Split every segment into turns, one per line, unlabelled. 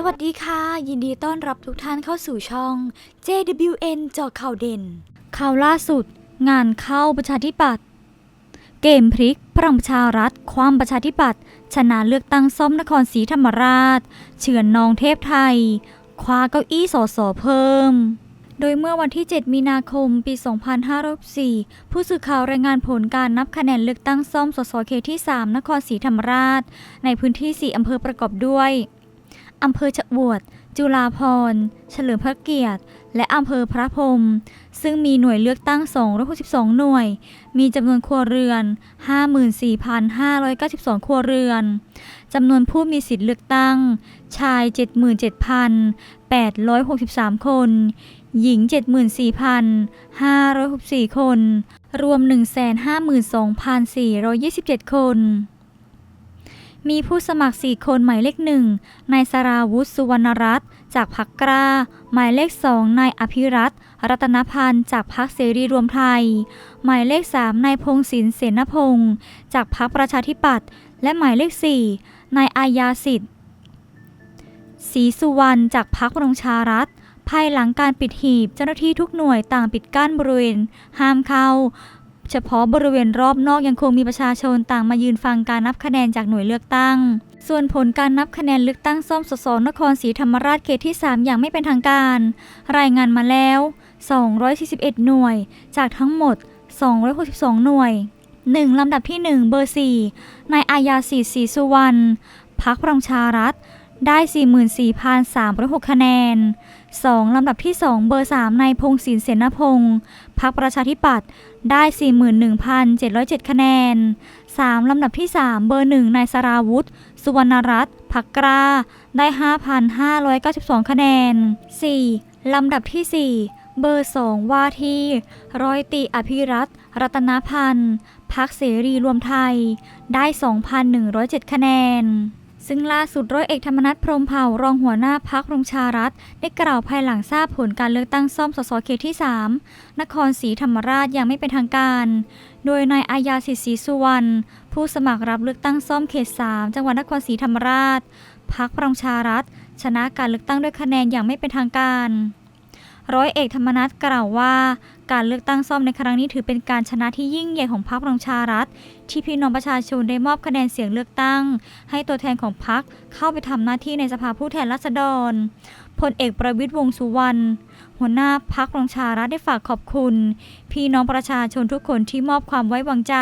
สวัสดีค่ะ ยินดีต้อนรับทุกท่านเข้าสู่ช่อง JWN เจาข่าวเด่น ข่าวล่าสุด งานเข้าประชาธิปัตย์เกมพลิกพลังประชารัฐ ความประชาธิปัตย์ชนะเลือกตั้งซ่อมนครศรีธรรมราช เฉือนนองเทพไทย คว้าเก้าอี้สสเพิ่ม โดยเมื่อวันที่ 7 มีนาคม ปี 2504ผู้สื่อข่าวรายงานผลการนับคะแนนเลือกตั้งซ่อมสสเขตที่ 3 นครศรีธรรมราช ในพื้นที่ 4 อำเภอประกอบด้วย อำเภอชะอวด จุฬาภรณ์ เฉลิมพระเกียรติ และอำเภอพระพรม ซึ่งมีหน่วยเลือกตั้ง 262 หน่วย มีจำนวนครัวเรือน 54,592 ครัวเรือน จำนวนผู้มีสิทธิ์เลือกตั้ง ชาย 77,863 คน หญิง 74,564 คน รวม 152,427 คน มีผู้สมัคร 4 คนหมายเลขหนึ่งนายสราวุธสุวรรณรัตน์จากพักกล้า หมายเลขสองนายอภิรัตน์รัตนพันธ์จากพักเสรีรวมไทย หมายเลขสามนายพงศินเสนพงศ์จากพักประชาธิปัตย์และหมายเลขสี่นายอายาสิทธิ์ศรีสุวรรณจากพักพลังประชารัฐภายหลังการปิดหีบเจ้าหน้าที่ทุกหน่วยต่างปิดกั้นบริเวณห้ามเข้า เฉพาะบริเวณรอบนอกยังคงมีประชาชนต่างมายืนฟังการนับคะแนนจากหน่วยเลือกตั้ง ส่วนผลการนับคะแนนเลือกตั้งซ่อมสสนครศรีธรรมราชเขตที่ 3 อย่างไม่เป็นทางการ รายงานมาแล้ว 241 หน่วย จากทั้งหมด 262 หน่วย 1. ลำดับที่ 1 เบอร์ 4 นายอายาสีศรีสุวรรณพักพลังประชารัฐได้ 44,306 คะแนน 2. ลำดับที่ 2 เบอร์ 3 นายพงศินเสนพงศ์พักประชาธิปัตย์ ได้ 41,707 คะแนน 3. ลำดับที่ 3 เบอร์ 1 นายสราวุธ สุวรรณรัตน์พักกล้าได้ 5,592 คะแนน 4. ลำดับที่ 4 เบอร์ 2 ว่าที่ ร้อยตีอภิรัตน์รัตนพันธ์พักเสรีรวมไทย ได้ 2,107 คะแนน ซึ่งล่าสุดร้อยเอกธรรมนัฐพรมเผ่ารองหัวหน้าพักรงชารัฐ ได้กล่าวภายหลังทราบผลการเลือกตั้งซ่อมสสเขตที่ 3 นครศรีธรรมราชอย่างไม่เป็นทางการ โดยนายอายาสิทธิสุวรรณผู้สมัครรับเลือกตั้งซ่อมเขต 3 จังหวัดนครศรีธรรมราชพักพลังชารัฐ ชนะการเลือกตั้งด้วยคะแนนอย่างไม่เป็นทางการ ร้อยเอกธรรมนัฐกล่าวว่า การเลือกตั้งซ่อมในครั้งนี้ถือเป็นการชนะที่ยิ่งใหญ่ของพรรคพลังชารัฐ ที่พี่น้องประชาชนได้มอบคะแนนเสียงเลือกตั้ง ให้ตัวแทนของพรรคเข้าไปทำหน้าที่ในสภาผู้แทนราษฎรพลเอกประวิตรวงสุวรรณหัวหน้าพรรคพลังชารัฐได้ฝากขอบคุณ พี่น้องประชาชนทุกคนที่มอบความไว้วางใจ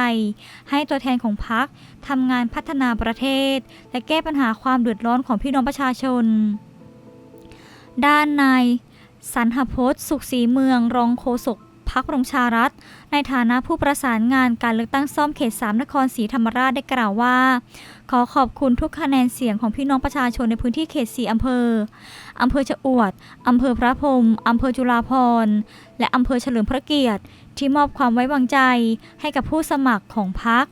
ให้ตัวแทนของพรรคทำงานพัฒนาประเทศ และแก้ปัญหาความเดือดร้อนของพี่น้องประชาชน ด้านนายสันหพจน์สุขศรีเมืองรองโฆษก พักประชารัฐ ในฐานะผู้ประสานงานการเลือกตั้งซ่อมเขต 3 นครศรีธรรมราชได้กล่าวว่า ขอขอบคุณทุกคะแนนเสียงของพี่น้องประชาชนในพื้นที่เขต 4 อำเภอ อำเภอชะอวด อำเภอพระพรมอำเภอจุฬาภรณ์และอำเภอเฉลิมพระเกียรติ ที่มอบความไว้วางใจ ให้กับผู้สมัครของพัก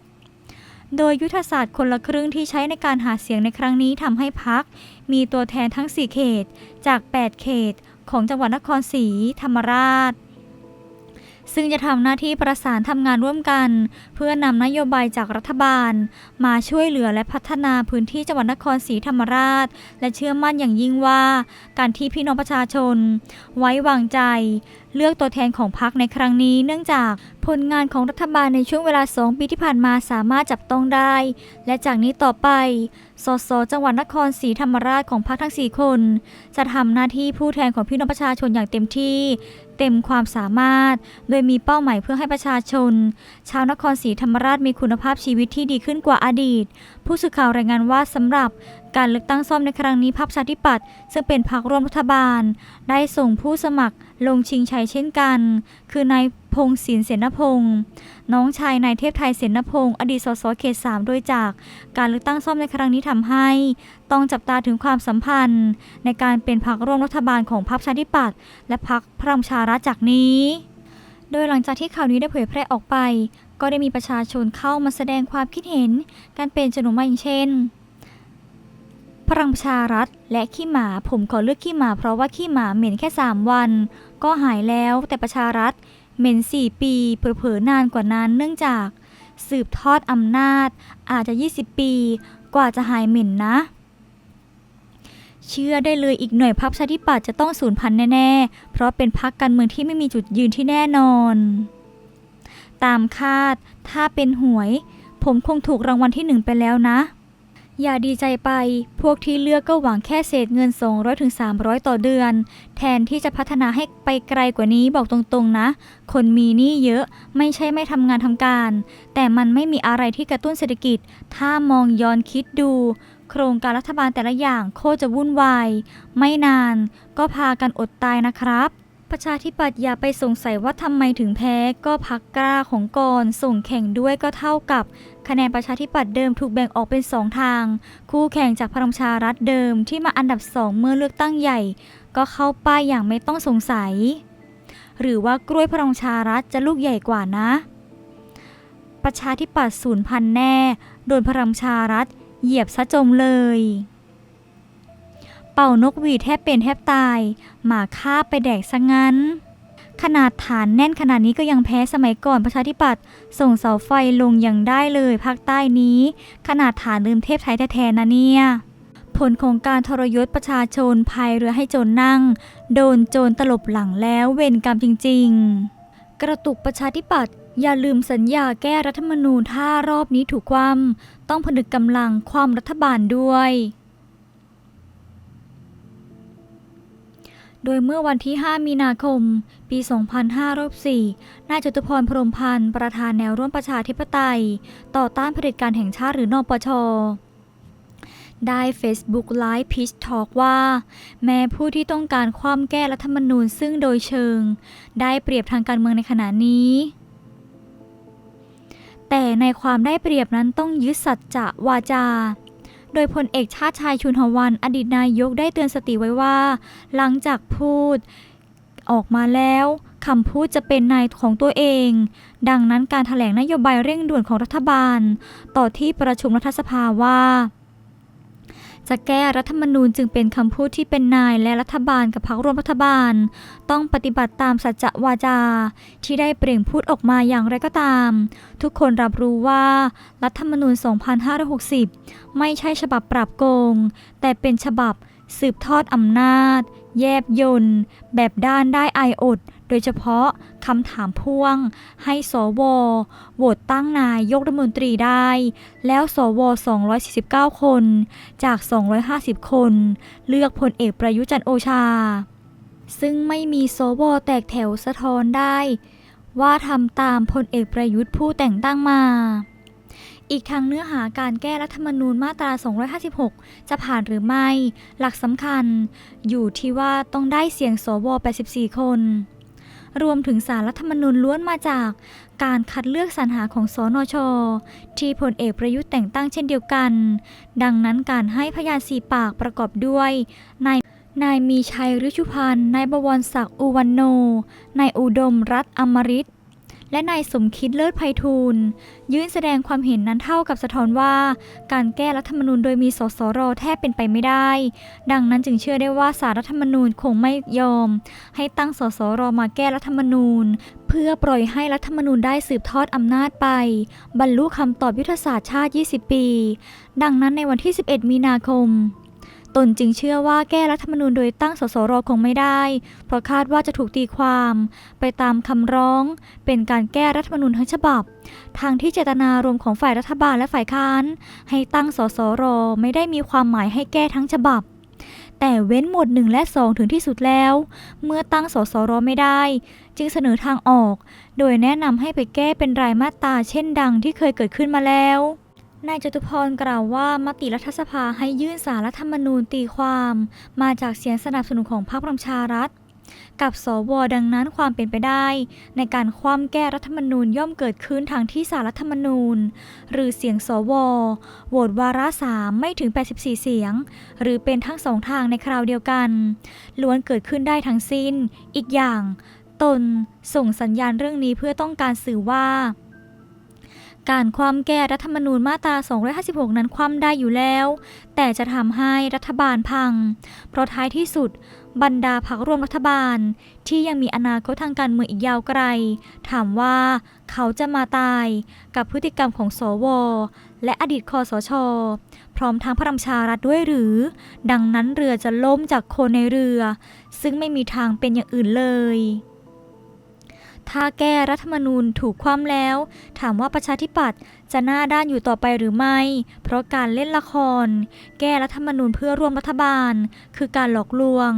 โดยยุทธศาสตร์คนละครึ่งที่ใช้ในการหาเสียงในครั้งนี้ทำให้พัก มีตัวแทนทั้ง 4 เขต จาก 8 เขต ของจังหวัดนครศรีธรรมราช ซึ่งจะทำหน้าที่ประสานทำงานร่วมกัน เพื่อนำนโยบายจากรัฐบาล มาช่วยเหลือและพัฒนาพื้นที่จังหวัดนครศรีธรรมราช และเชื่อมั่นอย่างยิ่งว่า การที่พี่น้องประชาชน ไว้วางใจ เลือกตัวแทนของพรรคในครั้งนี้ เนื่องจากผลงานของรัฐบาลในช่วงเวลา 2 ปีที่ผ่านมาสามารถจับต้องได้ และจากนี้ต่อไป สสจังหวัดนครศรีธรรมราชของพรรคทั้ง 4 คน จะทำหน้าที่ผู้แทนของพี่น้องประชาชนอย่างเต็มที่ เต็มความสามารถ โดยมีเป้าหมายเพื่อให้ประชาชน ชาวนครศรีธรรมราชมีคุณภาพชีวิตที่ดีขึ้นกว่าอดีต ผู้สื่อข่าวรายงานว่าสำหรับ การเลือกตั้งซ่อมในครั้งนี้พรรคประชาธิปัตย์ซึ่งเป็นพรรคร่วมรัฐบาล ได้ส่งผู้สมัครลงชิงชัยเช่นกัน คือนายพงศินเสนพงศ์น้องชายนายเทพไทยเสนพงศ์อดีตสสเขตสามโดยจาก การเลือกตั้งซ่อมในครั้งนี้ทำให้ ต้องจับตาถึงความสัมพันธ์ ในการเป็นพรรคร่วมรัฐบาลของพรรคประชาธิปัตย์และพรรคพลังประชารัฐจากนี้ โดยหลังจากที่ข่าวนี้ได้เผยแพร่ออกไป ก็ได้มีประชาชนเข้ามาแสดงความคิดเห็น การเป็นจำนวนมากอย่างเช่น พลังประชารัฐและขี้หมาผมขอเลือกขี้หมาเพราะว่าขี้หมาเหม็นแค่ 3 วัน ก็หายแล้วแต่ประชารัฐเหม็น 4 ปีเผลอๆนานกว่านั้นเนื่องจาก สืบทอดอำนาจ อาจจะ 20 ปี กว่าจะหายเหม็นนะ เชื่อได้เลยอีกหน่อยพรรคชาธิปัตย์จะต้องสูญพันธุ์แน่ๆ เพราะเป็นพรรคการเมืองที่ไม่มีจุดยืนที่แน่นอน ตามคาดถ้าเป็นหวย ผมคงถูกรางวัลที่หนึ่งไปแล้วนะ อย่าดีใจไป พวกที่เลือกก็หวังแค่เศษเงิน 200-300 ต่อเดือน แทนที่จะพัฒนาให้ไปไกลกว่านี้บอกตรงๆนะ คนมีหนี้เยอะ ไม่ใช่ไม่ทำงานทำการ แต่มันไม่มีอะไรที่กระตุ้นเศรษฐกิจ ถ้ามองย้อนคิดดู โครงการรัฐบาลแต่ละอย่างโคตรจะวุ่นวาย ไม่นาน ก็พากันอดตายนะครับ ประชาธิปัตย์อย่าไปสงสัยว่าทำไมถึงแพ้ ก็พักกล้าของกรส่งแข่งด้วยก็เท่ากับ คะแนนประชาธิปัตย์เดิมถูกแบ่งออกเป็นสองทาง คู่แข่งจากพลังประชารัฐเดิมที่มาอันดับสองเมื่อเลือกตั้งใหญ่ ก็เข้าป้ายอย่างไม่ต้องสงสัย หรือว่ากล้วยพลังประชารัฐจะลูกใหญ่กว่านะ ประชาธิปัตย์สูญพันแน่ โดนพลังประชารัฐเหยียบซะจมเลย เป่านกหวีดแทบเป็นแทบตาย หมาฆ่าไปแดกซะงั้น ขนาดฐานแน่นขนาดนี้ก็ยังแพ้สมัยก่อนประชาธิปัตย์ส่งเสาไฟลงอย่างได้เลยภาคใต้นี้ ขนาดฐานลืมเทพไทยแท้ๆนะเนี่ยผลของการทรยศประชาชนพายเรือให้โจรนั่ง โดนโจรตลบหลังแล้วเวรกรรมจริง ๆ กระตุกประชาธิปัตย์อย่าลืมสัญญาแก้รัฐธรรมนูญถ้ารอบนี้ถูกคว่ำต้องผนึกกำลังความรัฐบาลด้วย โดยเมื่อวันที่ 5 มีนาคม ปี 2504นายจตุพรพรหมพันธ์ ประธานแนวร่วมประชาธิปไตย ต่อต้านเผด็จการแห่งชาติหรือนปชได้ Facebook Live Pitch Talk ว่า แม้ผู้ที่ต้องการความแก้รัฐธรรมนูญซึ่งโดยเชิง ได้เปรียบทางการเมืองในขณะนี้ แต่ในความได้เปรียบนั้นต้องยึดสัจจะวาจา โดยพลเอกชาติชายชุนหวัน อดีตนายกได้เตือนสติไว้ว่า หลังจากพูดออกมาแล้วคำพูดจะเป็นนายของตัวเอง ดังนั้นการถแถลงนโยบายเร่งด่วนของรัฐบาล ต่อที่ประชุมรัฐสภาว่า จะแก้รัฐธรรมนูญจึงเป็นคำพูดที่เป็นนายและรัฐบาลกับพรรคร่วมรัฐบาล ต้องปฏิบัติตามสัจจะวาจา ที่ได้เปล่งพูดออกมาอย่างไรก็ตาม ทุกคนรับรู้ว่ารัฐธรรมนูญ 2560 ไม่ใช่ฉบับปราบโกง แต่เป็นฉบับสืบทอดอำนาจ แยบยนต์แบบด้านได้อายอด ยเฉพาะคำถามพ่วง ให้สวโหวตตั้งนายกรัฐมนตรีได้ แล้วสว 249 คน จาก 250 คน เลือกพลเอกประยุจันโอชา ซึ่งไม่มีสวแตกแถวสะท้อนได้ ว่าทำตามพลเอกประยุทธ์ผู้แต่งตั้งมาอีกทางเนื้อหาการแก้รัฐธรรมนูญมาตรา 256 จะผ่านหรือไม่ หลักสำคัญ อยู่ที่ว่าต้องได้เสียงสว 84 คน รวมถึงสารรัฐธรรมนูญล้วนมาจาก การคัดเลือกสรรหาของสนช ที่พลเอกประยุทธ์แต่งตั้งเช่นเดียวกัน ดังนั้นการให้พยานสีปากประกอบด้วยนายนายมีชัยฤชุพันธ์นายบวรศักดิ์อุวันโน นายอุดมรัตนอมริต และนายสมคิดเลิศไพฑูรย์ยื่นแสดงความเห็นนั้นเท่ากับสะท้อนว่า การแก้รัฐธรรมนูญโดยมีสสรแทบเป็นไปไม่ได้ ดังนั้นจึงเชื่อได้ว่าสารรัฐธรรมนูญคงไม่ยอม ให้ตั้งสสรมาแก้รัฐธรรมนูญ เพื่อปล่อยให้รัฐธรรมนูญได้สืบทอดอำนาจไป บรรลุคำตอบยุทธศาสตร์ชาติ 20 ปี ดังนั้นในวันที่ 11 มีนาคม ตนจึงเชื่อว่าแก้รัฐธรรมนูญโดยตั้งสสรคงไม่ได้ เพราะคาดว่าจะถูกตีความ ไปตามคำร้อง เป็นการแก้รัฐธรรมนูญทั้งฉบับ ทางที่เจตนารวมของฝ่ายรัฐบาลและฝ่ายค้าน ให้ตั้งสสรไม่ได้มีความหมายให้แก้ทั้งฉบับแต่เว้นหมวดหนึ่งและสองถึงที่สุดแล้ว เมื่อตั้งสสรไม่ได้ จึงเสนอทางออก โดยแนะนำให้ไปแก้เป็นรายมาตราเช่นดังที่เคยเกิดขึ้นมาแล้ว นายจตุพรกล่าวว่ามติรัฐสภาให้ยื่นสารรัฐธรรมนูญตีความ มาจากเสียงสนับสนุนของพรรคประชารัฐ กับสวดังนั้นความเป็นไปได้ ในการคว่ำแก้รัฐธรรมนูญย่อมเกิดขึ้นทางที่สารรัฐธรรมนูญ หรือเสียงสวโหวตวาระสามไม่ถึง 84 เสียง หรือเป็นทั้งสองทางในคราวเดียวกัน ล้วนเกิดขึ้นได้ทั้งสิ้น อีกอย่าง ตนส่งสัญญาณเรื่องนี้เพื่อต้องการสื่อว่า การความแก้รัฐธรรมนูญมาตรา 256 นั้นความได้อยู่แล้ว แต่จะทำให้รัฐบาลพัง เพราะท้ายที่สุด บรรดาพรรคร่วมรัฐบาล ที่ยังมีอนาคตทางการเมืองอีกยาวไกล ถามว่าเขาจะมาตายกับพฤติกรรมของสว และอดีตคอสช พร้อมทั้งพระรำชารัฐด้วยหรือ ดังนั้นเรือจะล่มจากคนในเรือ ซึ่งไม่มีทางเป็นอย่างอื่นเลย ถ้าแก้รัฐธรรมนูญถูกคว่ำแล้ว ถามว่าประชาธิปัตย์จะหน้าด้านอยู่ต่อไปหรือไม่ เพราะการเล่นละคร แก้รัฐธรรมนูญเพื่อร่วมรัฐบาล คือการหลอกลวง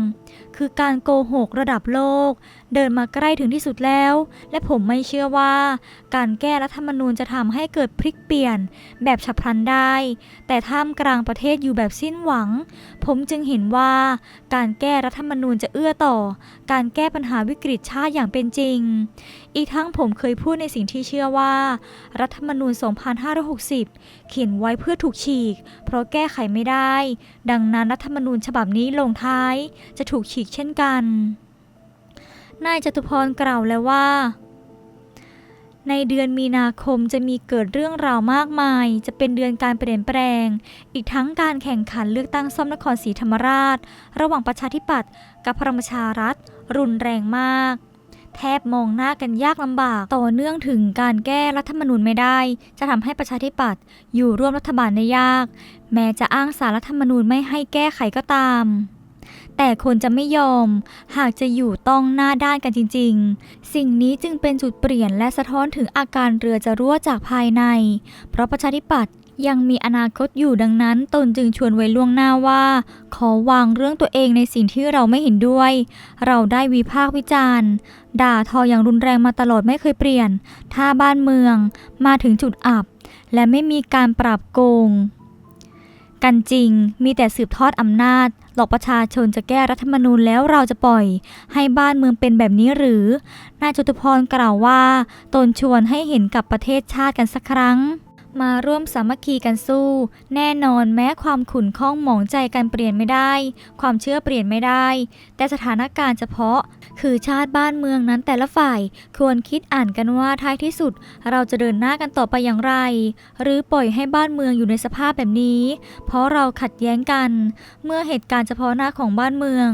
คือการโกหกระดับโลก เดินมาใกล้ถึงที่สุดแล้ว และผมไม่เชื่อว่า การแก้รัฐธรรมนูญจะทำให้เกิดพลิกเปลี่ยน แบบฉับพลันได้ แต่ท่ามกลางประเทศอยู่แบบสิ้นหวัง ผมจึงเห็นว่า การแก้รัฐธรรมนูญจะเอื้อต่อ การแก้ปัญหาวิกฤตชาติอย่างเป็นจริง อีกทั้งผมเคยพูดในสิ่งที่เชื่อว่า รัฐธรรมนูญ 2560 เขียนไว้เพื่อถูกฉีก เพราะแก้ไขไม่ได้ ดังนั้นรัฐธรรมนูญฉบับนี้ลงท้ายจะถูกฉีกเช่นกัน นายจตุพรกล่าวแล้วว่าในเดือนมีนาคมจะมีเกิดเรื่องราวมากมาย จะเป็นเดือนการเปลี่ยนแปลง อีกทั้งการแข่งขันเลือกตั้งซ่อมนครศรีธรรมราช ระหว่างประชาธิปัตย์กับพลังประชารัฐ รุนแรงมาก แทบมองหน้ากันยากลำบาก ต่อเนื่องถึงการแก้รัฐธรรมนูญไม่ได้ จะทำให้ประชาธิปัตย์อยู่ร่วมรัฐบาลได้ยาก แม้จะอ้างสารรัฐธรรมนูญไม่ให้แก้ไขก็ตามแต่คนจะไม่ยอม หากจะอยู่ต้องหน้าด้านกันจริง ๆ สิ่งนี้จึงเป็นจุดเปลี่ยนและสะท้อนถึงอาการเรือจะรั่วจากภายใน เพราะประชาธิปัตย์ ยังมีอนาคตอยู่ดังนั้น ตนจึงชวนไว้ล่วงหน้าว่า ขอวางเรื่องตัวเองในสิ่งที่เราไม่เห็นด้วย เราได้วิพากษ์วิจารณ์ ด่าทออย่างรุนแรงมาตลอดไม่เคยเปลี่ยน ถ้าบ้านเมืองมาถึงจุดอับ และไม่มีการปราบโกง กันจริงมีแต่สืบทอดอำนาจหลอกประชาชนจะแก้รัฐธรรมนูญแล้วเราจะปล่อย ให้บ้านเมืองเป็นแบบนี้หรือ นายจตุพรกล่าวว่า ตนชวนให้เห็นกับประเทศชาติกันสักครั้ง มาร่วมสามัคคีกันสู้ แน่นอนแม้ความขุ่นข้องหมองใจกันเปลี่ยนไม่ได้ ความเชื่อเปลี่ยนไม่ได้ แต่สถานการณ์เฉพาะ คือชาติบ้านเมืองนั้นแต่ละฝ่ายควรคิดอ่านกันว่าท้ายที่สุด เราจะเดินหน้ากันต่อไปอย่างไร หรือปล่อยให้บ้านเมืองอยู่ในสภาพแบบนี้ เพราะเราขัดแย้งกัน เมื่อเหตุการณ์เฉพาะหน้าของบ้านเมือง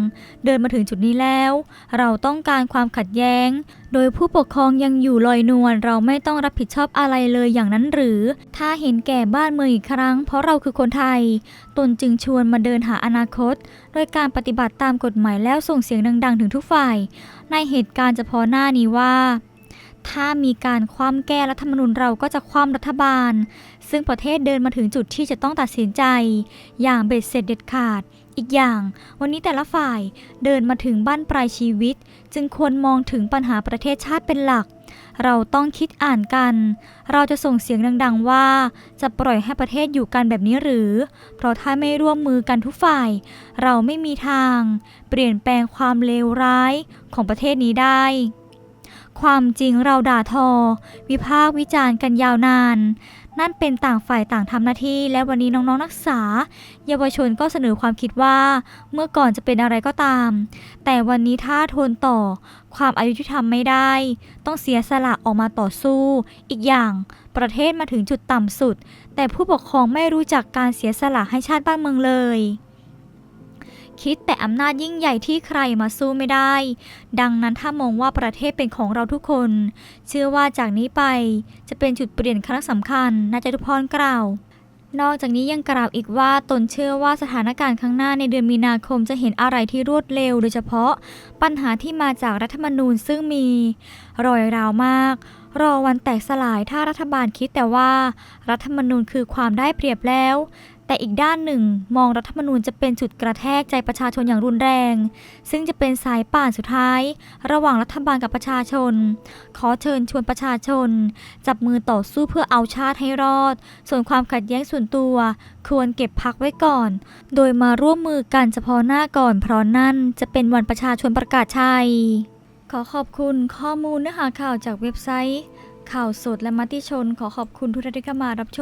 เดินมาถึงจุดนี้แล้ว เราต้องการความขัดแย้ง โดยผู้ปกครองยังอยู่ลอยนวลเราไม่ต้องรับผิดชอบอะไรเลยอย่างนั้นหรือถ้าเห็นแก่บ้านเมืองอีกครั้ง เพราะเราคือคนไทย ตนจึงชวนมาเดินหาอนาคต โดยการปฏิบัติตามกฎหมายแล้วส่งเสียงดัง ๆ ถึงทุกฝ่าย ในเหตุการณ์เฉพาะหน้านี้ว่า ถ้ามีการคว่ำแก้รัฐธรรมนูญเราก็จะคว่ำรัฐบาล ซึ่งประเทศเดินมาถึงจุดที่จะต้องตัดสินใจ อย่างเบ็ดเสร็จเด็ดขาด อีกอย่าง วันนี้แต่ละฝ่ายเดินมาถึงบ้านปลายชีวิต จึงควรมองถึงปัญหาประเทศชาติเป็นหลัก เราต้องคิดอ่านกัน เราจะส่งเสียงดังๆว่า จะปล่อยให้ประเทศอยู่กันแบบนี้หรือ เพราะถ้าไม่ร่วมมือกันทุกฝ่าย เราไม่มีทาง เปลี่ยนแปลงความเลวร้ายของประเทศนี้ได้ ความจริงเราด่าทอ วิพากษ์วิจารณ์กันยาวนาน นั่นเป็นต่างฝ่ายต่างทำหน้าที่ และวันนี้น้องๆนักศึกษา เยาวชนก็เสนอความคิดว่า เมื่อก่อนจะเป็นอะไรก็ตาม แต่วันนี้ถ้าทนต่อ ความอายุที่ทำไม่ได้ ต้องเสียสละออกมาต่อสู้ อีกอย่างประเทศมาถึงจุดต่ำสุด แต่ผู้ปกครองไม่รู้จักการเสียสละให้ชาติบ้านเมืองเลย คิดแต่อำนาจยิ่งใหญ่ที่ใครมาสู้ไม่ได้ ดังนั้นถ้ามองว่าประเทศเป็นของเราทุกคน เชื่อว่าจากนี้ไปจะเป็นจุดเปลี่ยนครั้งสำคัญนายจตุพรกล่าวนอกจากนี้ยังกล่าวอีกว่าตนเชื่อว่าสถานการณ์ข้างหน้าในเดือนมีนาคมจะเห็นอะไรที่รวดเร็ว โดยเฉพาะปัญหาที่มาจากรัฐธรรมนูญซึ่งมีรอยราวมาก รอวันแตกสลายถ้ารัฐบาลคิดแต่ว่า รัฐธรรมนูญคือความได้เปรียบแล้ว แต่อีกด้านหนึ่งมองรัฐธรรมนูญจะเป็นจุดกระแทกใจประชาชนอย่างรุนแรง ซึ่งจะเป็นสายป่านสุดท้าย ระหว่างรัฐบาลกับประชาชน ขอเชิญชวนประชาชน จับมือต่อสู้เพื่อเอาชาติให้รอด ส่วนความขัดแย้งส่วนตัว ควรเก็บพักไว้ก่อน โดยมาร่วมมือกันเฉพาะหน้าก่อนเพราะนั่นจะเป็นวันประชาชนประกาศชัยขอขอบคุณข้อมูลเนื้อหาข่าวจากเว็บไซต์ ข่าวสดและมติชน ขอขอบคุณทุกท่านที่เข้ามารับชม